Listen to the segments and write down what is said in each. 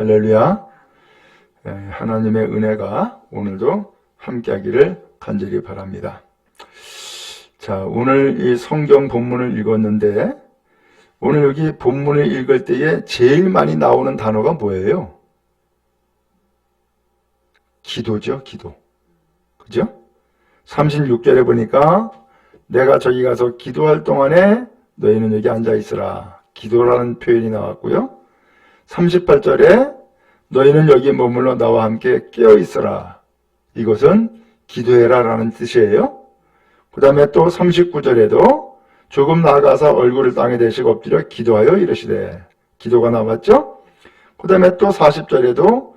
할렐루야. 예, 하나님의 은혜가 오늘도 함께하기를 간절히 바랍니다. 자, 오늘 이 성경 본문을 읽었는데 오늘 여기 본문을 읽을 때에 제일 많이 나오는 단어가 뭐예요? 기도죠, 기도. 그죠? 36절에 보니까 내가 저기 가서 기도할 동안에 너희는 여기 앉아 있으라. 기도라는 표현이 나왔고요. 38절에 너희는 여기 머물러 나와 함께 깨어 있으라. 이것은 기도해라 라는 뜻이에요. 그 다음에 또 39절에도 조금 나아가서 얼굴을 땅에 대시고 엎드려 기도하여 이르시되 기도가 나왔죠. 그 다음에 또 40절에도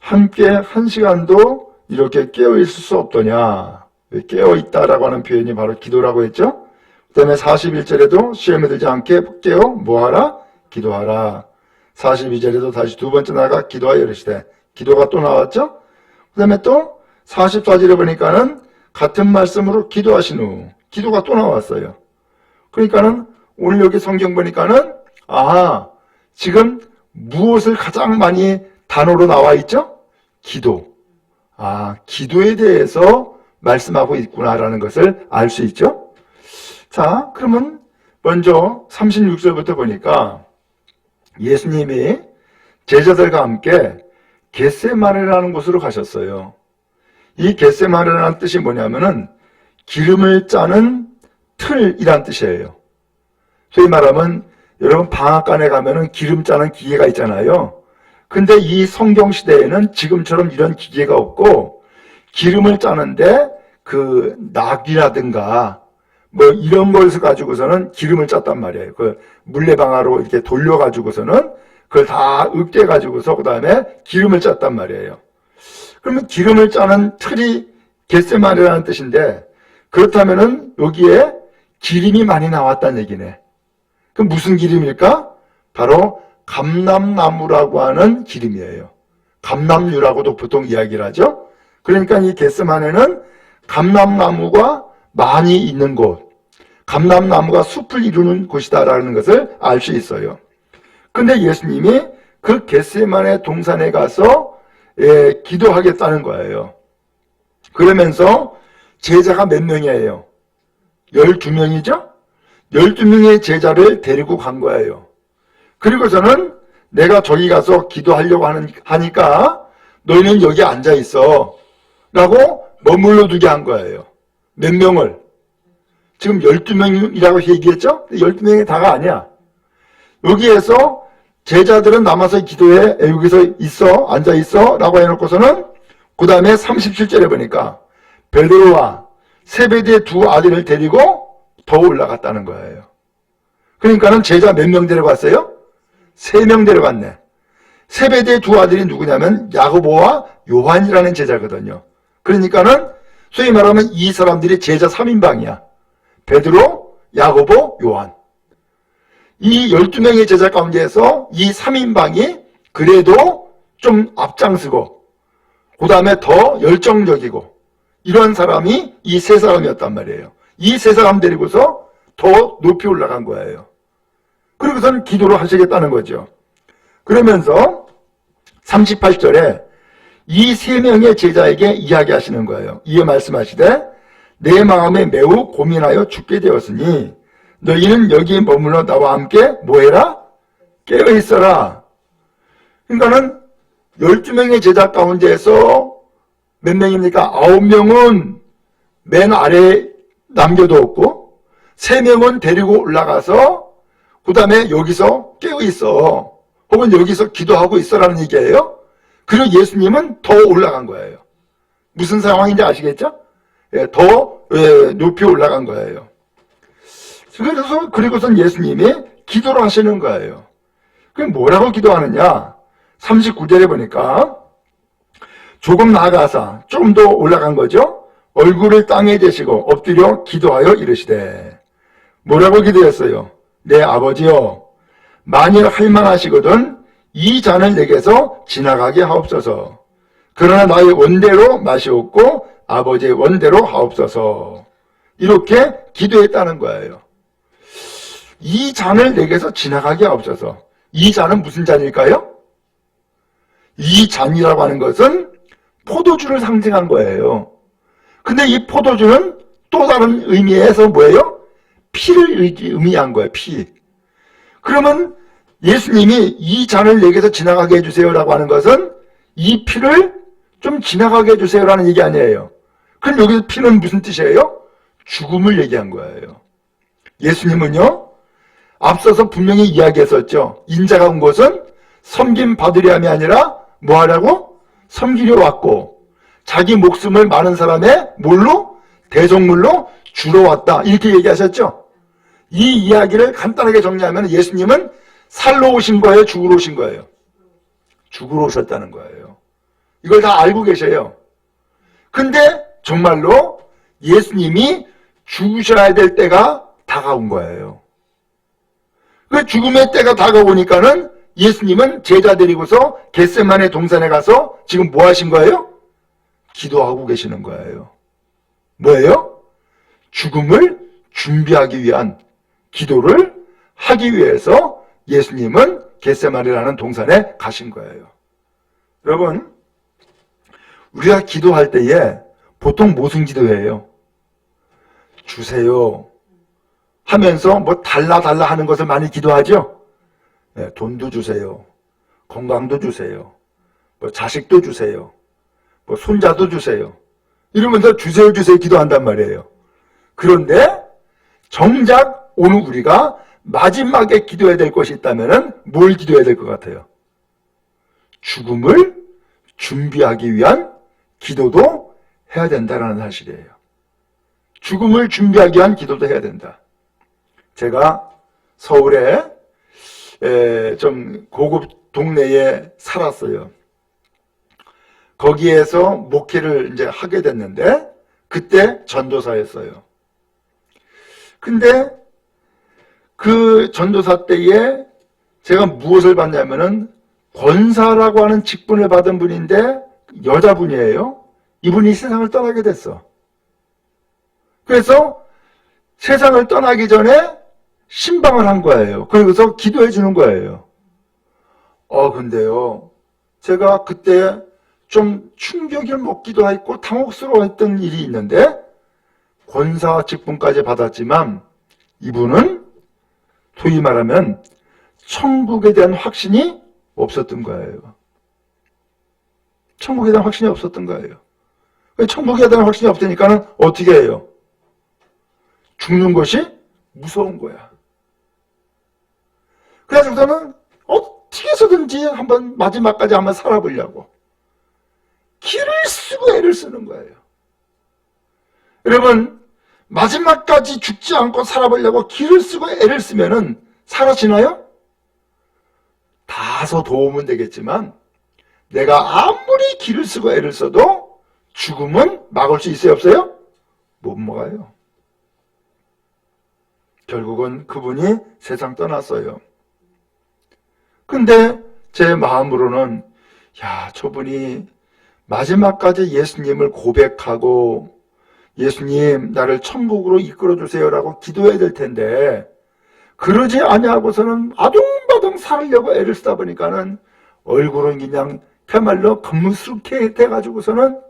함께 한 시간도 이렇게 깨어 있을 수 없더냐. 깨어 있다라고 하는 표현이 바로 기도라고 했죠. 그 다음에 41절에도 시험에 들지 않게 깨어 뭐하라? 기도하라. 42절에도 다시 두 번째 나가 기도하여 이르시되 기도가 또 나왔죠. 그 다음에 또 44절에 보니까는 같은 말씀으로 기도하신 후 기도가 또 나왔어요. 그러니까는 오늘 여기 성경 보니까는 아하 지금 무엇을 가장 많이 단어로 나와 있죠? 기도. 아 기도에 대해서 말씀하고 있구나라는 것을 알 수 있죠. 자 그러면 먼저 36절부터 보니까 예수님이 제자들과 함께 겟세마네라는 곳으로 가셨어요. 이 겟세마네라는 뜻이 뭐냐면은 기름을 짜는 틀이란 뜻이에요. 소위 말하면 여러분 방앗간에 가면은 기름 짜는 기계가 있잖아요. 근데 이 성경 시대에는 지금처럼 이런 기계가 없고 기름을 짜는데 그 낙이라든가 뭐 이런 것을 가지고서는 기름을 짰단 말이에요. 그 물레방아로 이렇게 돌려가지고서는 그걸 다 으깨가지고서 그 다음에 기름을 짰단 말이에요. 그러면 기름을 짜는 틀이 겟세마리라는 뜻인데 그렇다면은 여기에 기름이 많이 나왔다는 얘기네. 그 무슨 기름일까? 바로 감람나무라고 하는 기름이에요. 감람유라고도 보통 이야기를 하죠. 그러니까 이 겟세만에는 감람나무가 많이 있는 곳, 감람나무가 숲을 이루는 곳이다라는 것을 알 수 있어요. 근데 예수님이 그 겟세만의 동산에 가서 예, 기도하겠다는 거예요. 그러면서 제자가 몇 명이에요? 12명이죠? 12명의 제자를 데리고 간 거예요. 그리고서는 내가 저기 가서 기도하려고 하니까 너희는 여기 앉아 있어. 라고 머물러 두게 한 거예요. 몇 명을? 지금 12명이라고 얘기했죠? 12명이 다가 아니야. 여기에서 제자들은 남아서 기도해. 여기서 있어. 앉아 있어. 라고 해놓고서는 그 다음에 37절에 보니까 베드로와 세베드의 두 아들을 데리고 더 올라갔다는 거예요. 그러니까는 제자 몇 명 데려갔어요? 세 명 데려갔네. 세베드의 두 아들이 누구냐면 야고보와 요한이라는 제자거든요. 그러니까는 소위 말하면 이 사람들이 제자 3인방이야. 베드로, 야고보, 요한. 이 12명의 제자 가운데에서 이 3인방이 그래도 좀 앞장서고 그 다음에 더 열정적이고 이런 사람이 이 세 사람이었단 말이에요. 이 세 사람 데리고서 더 높이 올라간 거예요. 그리고선 기도를 하시겠다는 거죠. 그러면서 38절에 이 세 명의 제자에게 이야기하시는 거예요. 이에 말씀하시되 내 마음에 매우 고민하여 죽게 되었으니 너희는 여기에 머물러 나와 함께 뭐해라? 깨어 있어라. 그러니까는 12명의 제자 가운데에서 몇 명입니까? 9명은 맨 아래에 남겨두었고 3명은 데리고 올라가서 그 다음에 여기서 깨어 있어. 혹은 여기서 기도하고 있어라는 얘기예요. 그리고 예수님은 더 올라간 거예요. 무슨 상황인지 아시겠죠? 예, 더 예, 높이 올라간 거예요. 그래서 그리고선 예수님이 기도를 하시는 거예요. 그럼 뭐라고 기도하느냐? 39절에 보니까 조금 나아가서 좀더 올라간 거죠. 얼굴을 땅에 대시고 엎드려 기도하여 이르시되 뭐라고 기도했어요? 내 아버지여 만일 할망하시거든 이 잔을 내게서 지나가게 하옵소서. 그러나 나의 원대로 마시옵고 아버지의 원대로 하옵소서. 이렇게 기도했다는 거예요. 이 잔을 내게서 지나가게 하옵소서. 이 잔은 무슨 잔일까요? 이 잔이라고 하는 것은 포도주를 상징한 거예요. 근데 이 포도주는 또 다른 의미에서 뭐예요? 피를 의미한 거예요, 피. 그러면 예수님이 이 잔을 내게서 지나가게 해주세요라고 하는 것은 이 피를 좀 지나가게 해주세요라는 얘기 아니에요. 그럼 여기 피는 무슨 뜻이에요? 죽음을 얘기한 거예요. 예수님은요, 앞서서 분명히 이야기했었죠. 인자가 온 것은 섬김 받으려 함이 아니라 뭐 하려고? 섬기려 왔고, 자기 목숨을 많은 사람의 뭘로? 대속물로 주러 왔다. 이렇게 얘기하셨죠. 이 이야기를 간단하게 정리하면 예수님은 살러 오신 거예요? 죽으러 오신 거예요? 죽으러 오셨다는 거예요. 이걸 다 알고 계셔요. 근데 정말로 예수님이 죽으셔야 될 때가 다가온 거예요. 그 죽음의 때가 다가오니까는 예수님은 제자 데리고서 겟세만의 동산에 가서 지금 뭐 하신 거예요? 기도하고 계시는 거예요. 뭐예요? 죽음을 준비하기 위한 기도를 하기 위해서 예수님은 겟세만이라는 동산에 가신 거예요. 여러분, 우리가 기도할 때에 보통 무슨 기도해요? 주세요. 하면서 뭐 달라 달라 하는 것을 많이 기도하죠? 네, 돈도 주세요. 건강도 주세요. 뭐 자식도 주세요. 뭐 손자도 주세요. 이러면서 주세요 주세요 기도한단 말이에요. 그런데 정작 오늘 우리가 마지막에 기도해야 될 것이 있다면 뭘 기도해야 될 것 같아요? 죽음을 준비하기 위한 기도도 해야 된다는 사실이에요. 죽음을 준비하기 위한 기도도 해야 된다. 제가 서울에 에, 좀 고급 동네에 살았어요. 거기에서 목회를 이제 하게 됐는데 그때 전도사였어요. 근데 그 전도사 때에 제가 무엇을 받냐면은 권사라고 하는 직분을 받은 분인데 여자분이에요. 이분이 세상을 떠나게 됐어. 그래서 세상을 떠나기 전에 신방을 한 거예요. 그러고서 기도해 주는 거예요. 어, 근데요. 제가 그때 좀 충격을 먹기도 했고 당혹스러워했던 일이 있는데 권사 직분까지 받았지만 이분은 소위 말하면 천국에 대한 확신이 없었던 거예요. 천국에 대한 확신이 없었던 거예요. 천국에 대한 확신이 없으니까는 어떻게 해요? 죽는 것이 무서운 거야. 그래서 저는 어떻게 해서든지 한번 마지막까지 한번 살아보려고 길을 쓰고 애를 쓰는 거예요. 여러분 마지막까지 죽지 않고 살아보려고 길을 쓰고 애를 쓰면은 사라지나요? 다소 도움은 되겠지만 내가 아무리 길을 쓰고 애를 써도 죽음은 막을 수 있어요 없어요? 못 막아요. 결국은 그분이 세상 떠났어요. 근데 제 마음으로는 야 저분이 마지막까지 예수님을 고백하고 예수님 나를 천국으로 이끌어 주세요라고 기도해야 될 텐데 그러지 아니하고서는 아둥바둥 살려고 애를 쓰다 보니까는 얼굴은 그냥 그야말로 겉무스럽게 돼가지고서는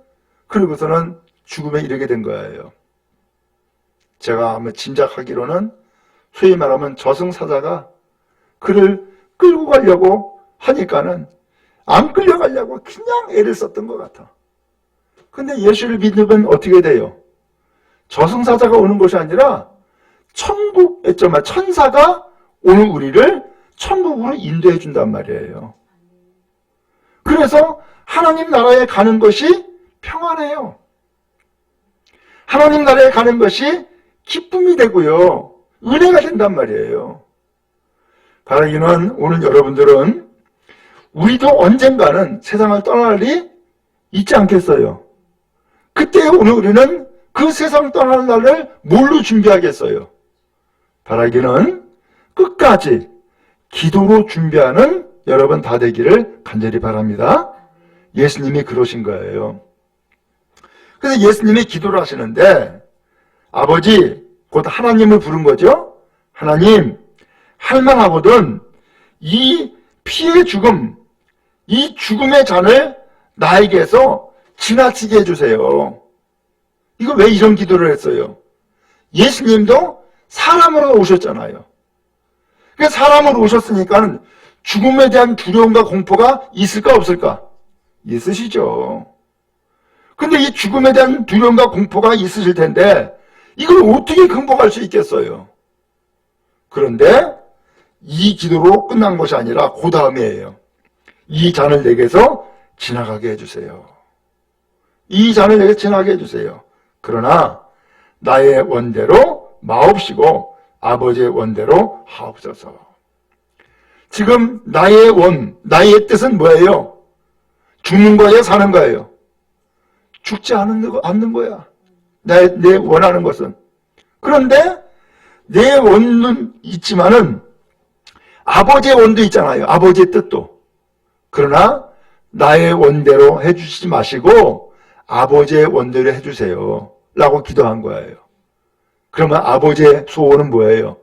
그러고서는 죽음에 이르게 된 거예요. 제가 아마 짐작하기로는 소위 말하면 저승사자가 그를 끌고 가려고 하니까는 안 끌려가려고 그냥 애를 썼던 것 같아. 근데 예수를 믿으면 어떻게 돼요? 저승사자가 오는 것이 아니라 천국, 정말 천사가 오는 우리를 천국으로 인도해 준단 말이에요. 그래서 하나님 나라에 가는 것이 평안해요. 하나님 나라에 가는 것이 기쁨이 되고요. 은혜가 된단 말이에요. 바라기는 오늘 여러분들은 우리도 언젠가는 세상을 떠날 일이 있지 않겠어요. 그때 오늘 우리는 그 세상 떠날 날을 뭘로 준비하겠어요? 바라기는 끝까지 기도로 준비하는 여러분 다 되기를 간절히 바랍니다. 예수님이 그러신 거예요. 그래서 예수님이 기도를 하시는데 아버지 곧 하나님을 부른 거죠. 하나님 할만하거든 이 피의 죽음 이 죽음의 잔을 나에게서 지나치게 해주세요. 이거 왜 이런 기도를 했어요? 예수님도 사람으로 오셨잖아요. 그 사람으로 오셨으니까 죽음에 대한 두려움과 공포가 있을까 없을까? 있으시죠. 근데 이 죽음에 대한 두려움과 공포가 있으실 텐데 이걸 어떻게 극복할 수 있겠어요? 그런데 이 기도로 끝난 것이 아니라 그 다음이에요. 이 잔을 내게서 지나가게 해주세요. 이 잔을 내게 지나가게 해주세요. 그러나 나의 원대로 마옵시고 아버지의 원대로 하옵소서. 지금 나의 원, 나의 뜻은 뭐예요? 죽는 거예요? 사는 거예요? 죽지 않는, 거, 않는 거야. 내, 내 원하는 것은. 그런데 내 원은 있지만은 아버지의 원도 있잖아요. 아버지의 뜻도. 그러나 나의 원대로 해주시지 마시고 아버지의 원대로 해주세요. 라고 기도한 거예요. 그러면 아버지의 소원은 뭐예요?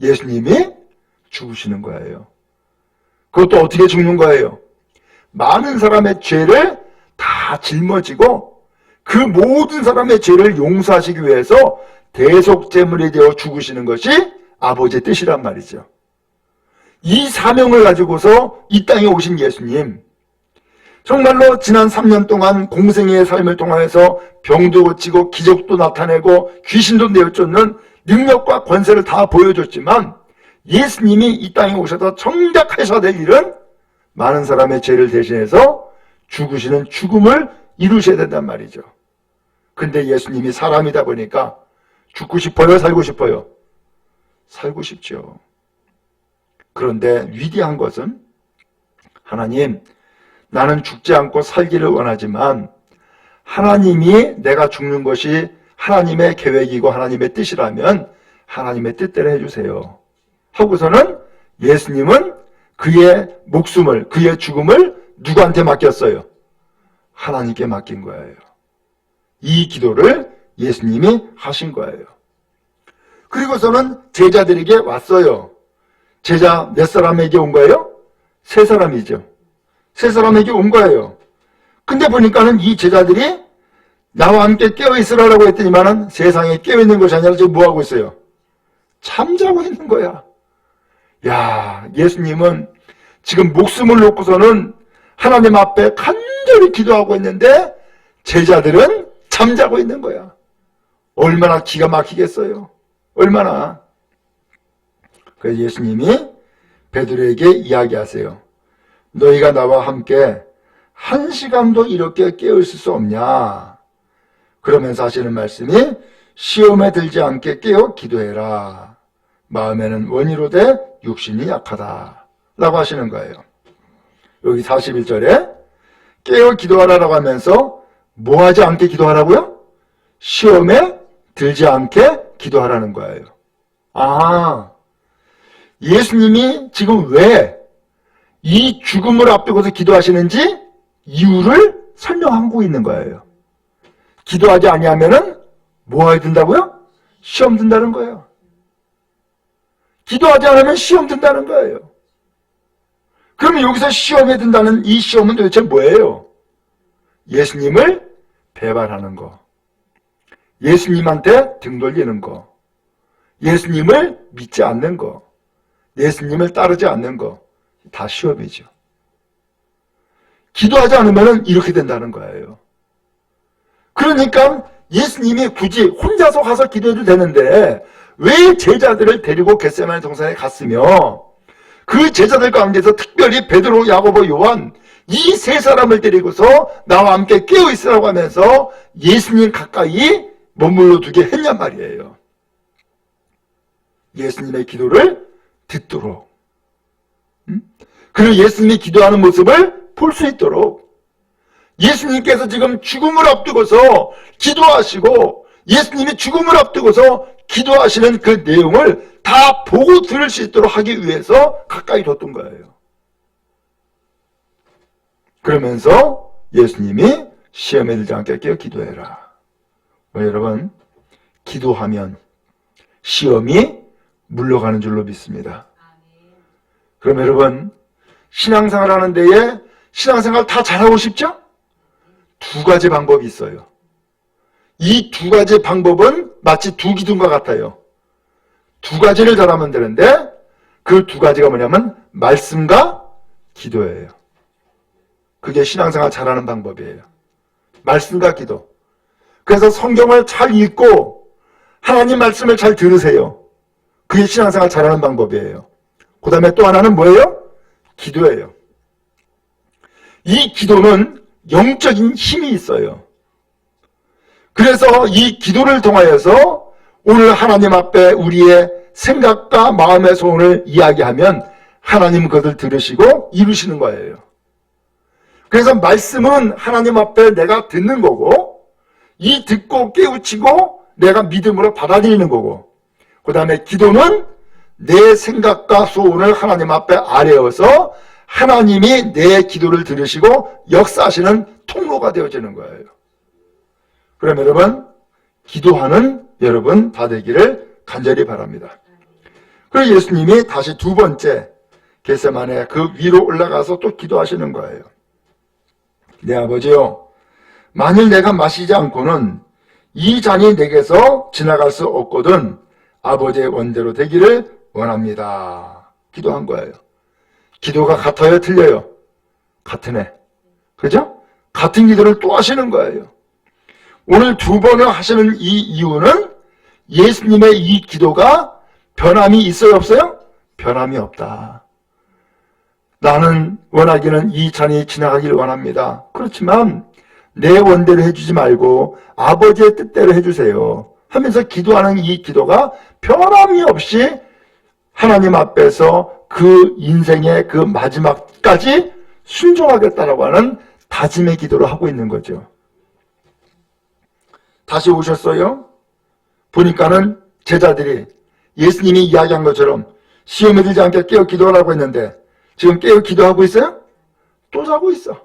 예수님이 죽으시는 거예요. 그것도 어떻게 죽는 거예요? 많은 사람의 죄를 다 짊어지고 그 모든 사람의 죄를 용서하시기 위해서 대속제물이 되어 죽으시는 것이 아버지의 뜻이란 말이죠. 이 사명을 가지고서 이 땅에 오신 예수님, 정말로 지난 3년 동안 공생의 삶을 통해서 병도 고치고 기적도 나타내고 귀신도 내어쫓는 능력과 권세를 다 보여줬지만 예수님이 이 땅에 오셔서 정작 하셔야 될 일은 많은 사람의 죄를 대신해서 죽으시는 죽음을 이루셔야 된단 말이죠. 근데 예수님이 사람이다 보니까 죽고 싶어요? 살고 싶어요? 살고 싶죠. 그런데 위대한 것은 하나님, 나는 죽지 않고 살기를 원하지만 하나님이 내가 죽는 것이 하나님의 계획이고 하나님의 뜻이라면 하나님의 뜻대로 해주세요. 하고서는 예수님은 그의 목숨을, 그의 죽음을 누구한테 맡겼어요? 하나님께 맡긴 거예요. 이 기도를 예수님이 하신 거예요. 그리고서는 제자들에게 왔어요. 제자 몇 사람에게 온 거예요? 세 사람이죠. 세 사람에게 온 거예요. 근데 보니까는 이 제자들이 나와 함께 깨어있으라고 했더니만은 세상에 깨어있는 것이 아니라 지금 뭐하고 있어요? 잠자고 있는 거야. 야, 예수님은 지금 목숨을 놓고서는 하나님 앞에 간절히 기도하고 있는데 제자들은 잠자고 있는 거야. 얼마나 기가 막히겠어요. 얼마나. 그래서 예수님이 베드로에게 이야기하세요. 너희가 나와 함께 한 시간도 이렇게 깨어 있을 수 없냐? 그러면서 하시는 말씀이 시험에 들지 않게 깨어 기도해라. 마음에는 원이로되 육신이 약하다. 라고 하시는 거예요. 여기 41절에 깨어 기도하라라고 하면서 뭐 하지 않게 기도하라고요? 시험에 들지 않게 기도하라는 거예요. 아, 예수님이 지금 왜 이 죽음을 앞두고서 기도하시는지 이유를 설명하고 있는 거예요. 기도하지 아니하면은 뭐 해야 된다고요? 시험 든다는 거예요. 기도하지 않으면 시험 든다는 거예요. 그러면 여기서 시험에 든다는 이 시험은 도대체 뭐예요? 예수님을 배반하는 거. 예수님한테 등 돌리는 거. 예수님을 믿지 않는 거. 예수님을 따르지 않는 거. 다 시험이죠. 기도하지 않으면 이렇게 된다는 거예요. 그러니까 예수님이 굳이 혼자서 가서 기도해도 되는데 왜 제자들을 데리고 겟세마네 동산에 갔으며 그 제자들 가운데서 특별히 베드로, 야고보, 요한 이 세 사람을 데리고서 나와 함께 깨어 있으라고 하면서 예수님 가까이 머물러 두게 했냔 말이에요. 예수님의 기도를 듣도록. 그리고 예수님이 기도하는 모습을 볼 수 있도록. 예수님께서 지금 죽음을 앞두고서 기도하시고 예수님이 죽음을 앞두고서 기도하시는 그 내용을 다 보고 들을 수 있도록 하기 위해서 가까이 뒀던 거예요. 그러면서 예수님이 시험에 들지 않게 깨어 기도해라. 어, 여러분, 기도하면 시험이 물러가는 줄로 믿습니다. 그럼 여러분, 신앙생활 하는 데에 신앙생활 다 잘하고 싶죠? 두 가지 방법이 있어요. 이 두 가지 방법은 마치 두 기둥과 같아요. 두 가지를 잘하면 되는데 그 두 가지가 뭐냐면 말씀과 기도예요. 그게 신앙생활 잘하는 방법이에요. 말씀과 기도. 그래서 성경을 잘 읽고 하나님 말씀을 잘 들으세요. 그게 신앙생활 잘하는 방법이에요. 그 다음에 또 하나는 뭐예요? 기도예요. 이 기도는 영적인 힘이 있어요. 그래서 이 기도를 통하여서 오늘 하나님 앞에 우리의 생각과 마음의 소원을 이야기하면 하나님 그것을 들으시고 이루시는 거예요. 그래서 말씀은 하나님 앞에 내가 듣는 거고 이 듣고 깨우치고 내가 믿음으로 받아들이는 거고 그 다음에 기도는 내 생각과 소원을 하나님 앞에 아뢰어서 하나님이 내 기도를 들으시고 역사하시는 통로가 되어지는 거예요. 그럼 여러분 기도하는 여러분 다 되기를 간절히 바랍니다. 그리고 예수님이 다시 두 번째 겟세만에 그 위로 올라가서 또 기도하시는 거예요. 내 아버지요 만일 내가 마시지 않고는 이 잔이 내게서 지나갈 수 없거든 아버지의 원대로 되기를 원합니다. 기도한 거예요. 기도가 같아요, 틀려요? 같으네. 그죠? 같은 기도를 또 하시는 거예요. 오늘 두 번을 하시는 이 이유는 예수님의 이 기도가 변함이 있어요, 없어요? 변함이 없다. 나는 원하기는 이 잔이 지나가기를 원합니다. 그렇지만 내 원대로 해주지 말고 아버지의 뜻대로 해주세요. 하면서 기도하는 이 기도가 변함이 없이 하나님 앞에서 그 인생의 그 마지막까지 순종하겠다라고 하는 다짐의 기도를 하고 있는 거죠. 다시 오셨어요? 보니까는 제자들이 예수님이 이야기한 것처럼 시험에 들지 않게 깨어 기도하라고 했는데 지금 깨어 기도하고 있어요? 또 자고 있어.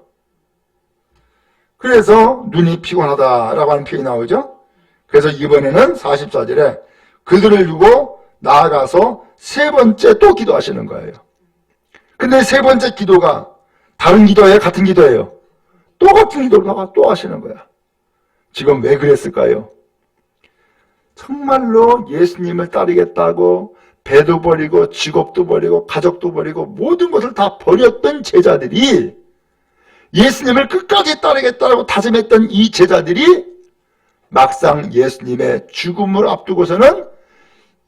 그래서 눈이 피곤하다라고 하는 표현이 나오죠. 그래서 이번에는 44절에 그들을 두고 나아가서 세 번째 또 기도하시는 거예요. 근데 세 번째 기도가 다른 기도예요? 같은 기도예요? 또 같은 기도를 또 하시는 거야. 지금 왜 그랬을까요? 정말로 예수님을 따르겠다고 배도 버리고 직업도 버리고 가족도 버리고 모든 것을 다 버렸던 제자들이 예수님을 끝까지 따르겠다고 다짐했던 이 제자들이 막상 예수님의 죽음을 앞두고서는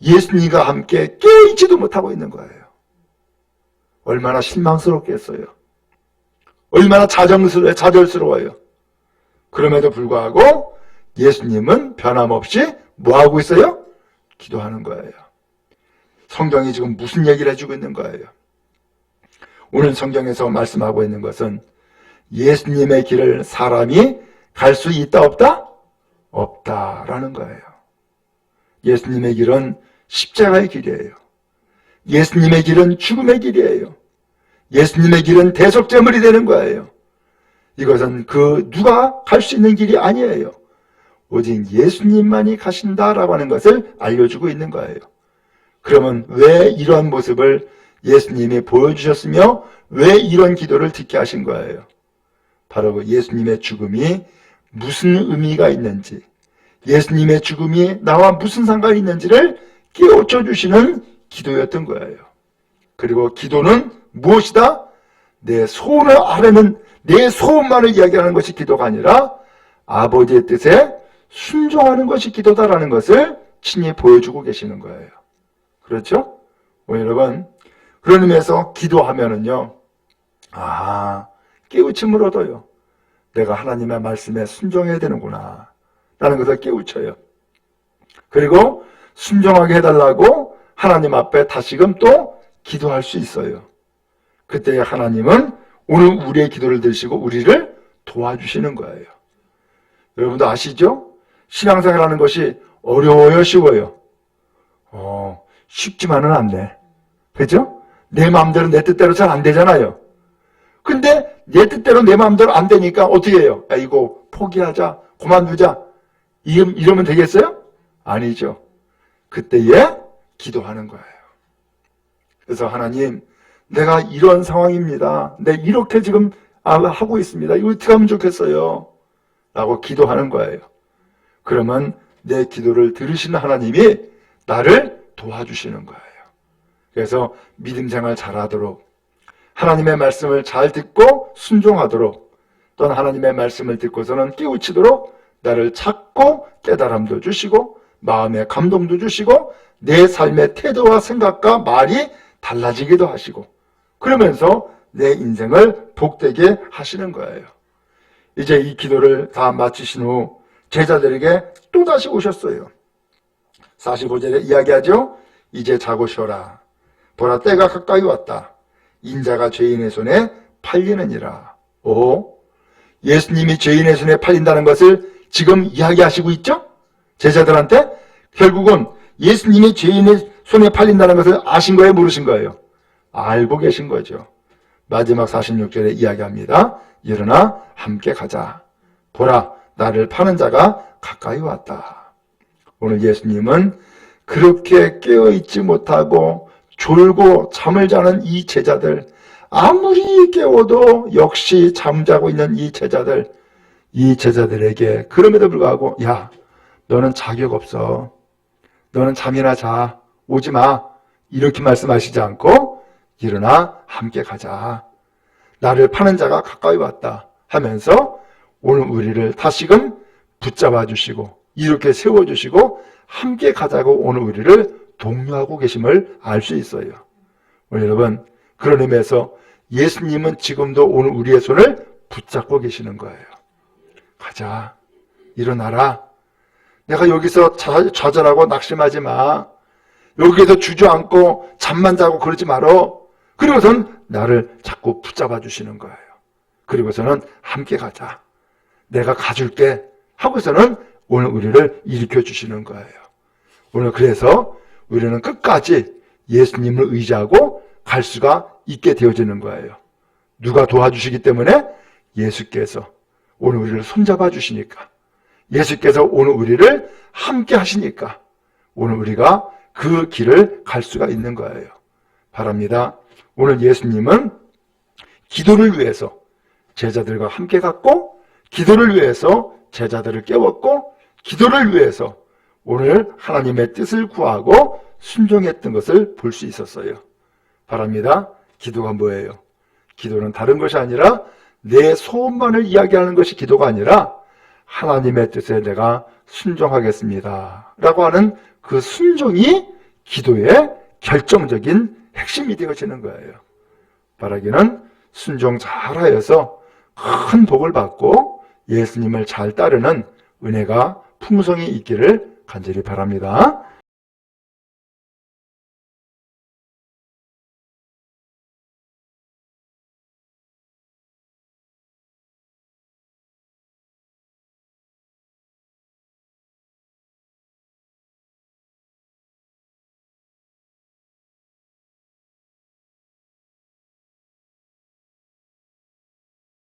예수님과 함께 깨어있지도 못하고 있는 거예요. 얼마나 실망스럽겠어요. 얼마나 자정스러워요. 좌절스러워요. 그럼에도 불구하고 예수님은 변함없이 뭐 하고 있어요? 기도하는 거예요. 성경이 지금 무슨 얘기를 해주고 있는 거예요? 오늘 성경에서 말씀하고 있는 것은 예수님의 길을 사람이 갈 수 있다 없다? 없다라는 거예요. 예수님의 길은 십자가의 길이에요. 예수님의 길은 죽음의 길이에요. 예수님의 길은 대속제물이 되는 거예요. 이것은 그 누가 갈 수 있는 길이 아니에요. 오직 예수님만이 가신다라고 하는 것을 알려주고 있는 거예요. 그러면 왜 이러한 모습을 예수님이 보여주셨으며 왜 이런 기도를 듣게 하신 거예요? 바로 그 예수님의 죽음이 무슨 의미가 있는지, 예수님의 죽음이 나와 무슨 상관이 있는지를 깨우쳐 주시는 기도였던 거예요. 그리고 기도는 무엇이다? 내 소원을 아뢰는 내 소원만을 이야기하는 것이 기도가 아니라 아버지의 뜻에 순종하는 것이 기도다라는 것을 친히 보여주고 계시는 거예요. 그렇죠? 뭐 여러분 그런 의미에서 기도하면은요. 아 깨우침을 얻어요. 내가 하나님의 말씀에 순종해야 되는구나 라는 것을 깨우쳐요. 그리고 순종하게 해달라고 하나님 앞에 다시금 또 기도할 수 있어요. 그때 하나님은 오늘 우리의 기도를 들으시고 우리를 도와주시는 거예요. 여러분도 아시죠? 신앙생활하는 것이 어려워요, 쉬워요? 어, 쉽지만은 않네. 그죠? 내 마음대로 내 뜻대로 잘 안 되잖아요. 근데 내 뜻대로 내 마음대로 안 되니까 어떻게 해요? 야, 이거 포기하자, 그만두자. 이러면 되겠어요? 아니죠. 그때에 기도하는 거예요. 그래서 하나님, 내가 이런 상황입니다. 내 이렇게 지금 아, 하고 있습니다. 이거 어떻게 하면 좋겠어요? 라고 기도하는 거예요. 그러면 내 기도를 들으시는 하나님이 나를 도와주시는 거예요. 그래서 믿음 생활 잘하도록 하나님의 말씀을 잘 듣고 순종하도록 또는 하나님의 말씀을 듣고서는 깨우치도록 나를 찾고 깨달음도 주시고 마음의 감동도 주시고 내 삶의 태도와 생각과 말이 달라지기도 하시고 그러면서 내 인생을 복되게 하시는 거예요. 이제 이 기도를 다 마치신 후 제자들에게 또다시 오셨어요. 45절에 이야기하죠. 이제 자고 쉬어라. 보라 때가 가까이 왔다. 인자가 죄인의 손에 팔리느니라. 오, 예수님이 죄인의 손에 팔린다는 것을 지금 이야기하시고 있죠? 제자들한테 결국은 예수님이 죄인의 손에 팔린다는 것을 아신 거예요? 모르신 거예요? 알고 계신 거죠. 마지막 46절에 이야기합니다. 일어나 함께 가자. 보라, 나를 파는 자가 가까이 왔다. 오늘 예수님은 그렇게 깨어있지 못하고 졸고 잠을 자는 이 제자들, 아무리 깨워도 역시 잠자고 있는 이 제자들, 이 제자들에게 그럼에도 불구하고, 야, 너는 자격 없어. 너는 잠이나 자. 오지 마. 이렇게 말씀하시지 않고, 일어나 함께 가자. 나를 파는 자가 가까이 왔다. 하면서 오늘 우리를 다시금 붙잡아 주시고, 이렇게 세워 주시고, 함께 가자고 오늘 우리를 독려하고 계심을 알 수 있어요. 오늘 여러분, 그런 의미에서 예수님은 지금도 오늘 우리의 손을 붙잡고 계시는 거예요. 가자. 일어나라. 내가 여기서 좌- 좌절하고 낙심하지 마. 여기에서 주저앉고 잠만 자고 그러지 말어. 그리고선 나를 자꾸 붙잡아 주시는 거예요. 그리고서는 함께 가자. 내가 가줄게. 하고서는 오늘 우리를 일으켜 주시는 거예요. 오늘 그래서 우리는 끝까지 예수님을 의지하고 갈 수가 있게 되어지는 거예요. 누가 도와주시기 때문에 예수께서 오늘 우리를 손잡아 주시니까 예수께서 오늘 우리를 함께 하시니까 오늘 우리가 그 길을 갈 수가 있는 거예요. 바랍니다. 오늘 예수님은 기도를 위해서 제자들과 함께 갔고 기도를 위해서 제자들을 깨웠고 기도를 위해서 오늘 하나님의 뜻을 구하고 순종했던 것을 볼 수 있었어요. 바랍니다. 기도가 뭐예요? 기도는 다른 것이 아니라 내 소원만을 이야기하는 것이 기도가 아니라 하나님의 뜻에 내가 순종하겠습니다. 라고 하는 그 순종이 기도의 결정적인 핵심이 되어지는 거예요. 바라기는 순종 잘하여서 큰 복을 받고 예수님을 잘 따르는 은혜가 풍성히 있기를 간절히 바랍니다.